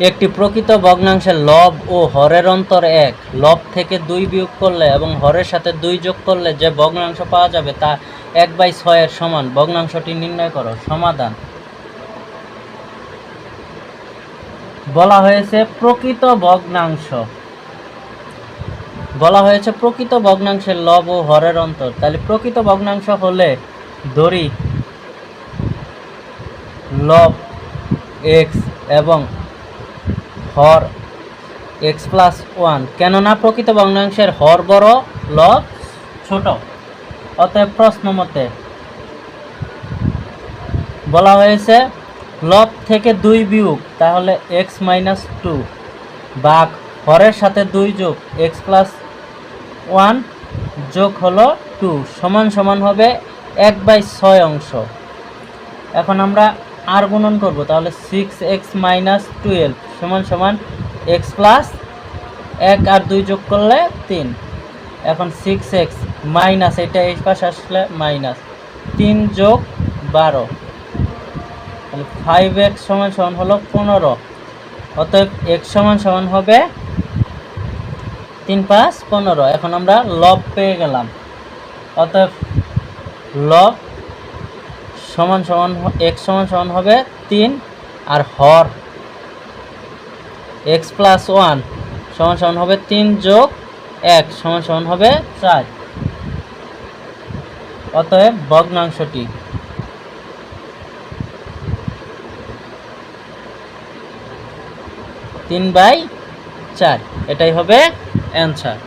একটি প্রকৃত ভগ্নাংশের লব ও হরের অন্তর এক। লব থেকে দুই বিয়োগ করলে এবং হরের সাথে দুই যোগ করলে যে ভগ্নাংশ পাওয়া যাবে তা এক বাই ছয়ের সমান। ভগ্নাংশটি নির্ণয় করো। সমাধান। বলা হয়েছে প্রকৃত ভগ্নাংশ। বলা হয়েছে প্রকৃত ভগ্নাংশের লব ও হরের অন্তর। তাহলে প্রকৃত ভগ্নাংশ হলে ধরি লব, এক্স এবং হর এক্স প্লাস ওয়ান কেননা প্রকৃত ভগ্নাংশের হর বড় লব ছোট। অতএব প্রশ্ন মতে বলা হয়েছে, লব থেকে দুই বিয়োগ, তাহলে এক্স মাইনাস টু বাঘ, হরের সাথে দুই যোগ এক্স প্লাস ওয়ান যোগ হলো টু সমান সমান হবে এক বাই ছয় অংশ। এখন আমরা আর গুণন করব, তাহলে সিক্স এক্স মাইনাস টুয়েলভ সমান সমান এক্স প্লাস এক আর দুই যোগ করলে তিন। এখন সিক্স এক্স মাইনাস এটা এই পাশে আসলে মাইনাস তিন যোগ বারো। তাহলে ফাইভ এক্স সমান সমান হলো পনেরো, অতএব এক্স সমান সমান হবে তিন পাঁচ পনেরো। এখন আমরা লব পেয়ে গেলাম, অতএব লব সমান সমান এক্স সমান সমান হবে তিন, আর হর এক্স প্লাস ওয়ান সমান সমান হবে তিন যোগ এক সমান সমান হবে চার। অতএব ভগ্নাংশটি। তিন বাই চার, এটাই হবে অ্যান্সার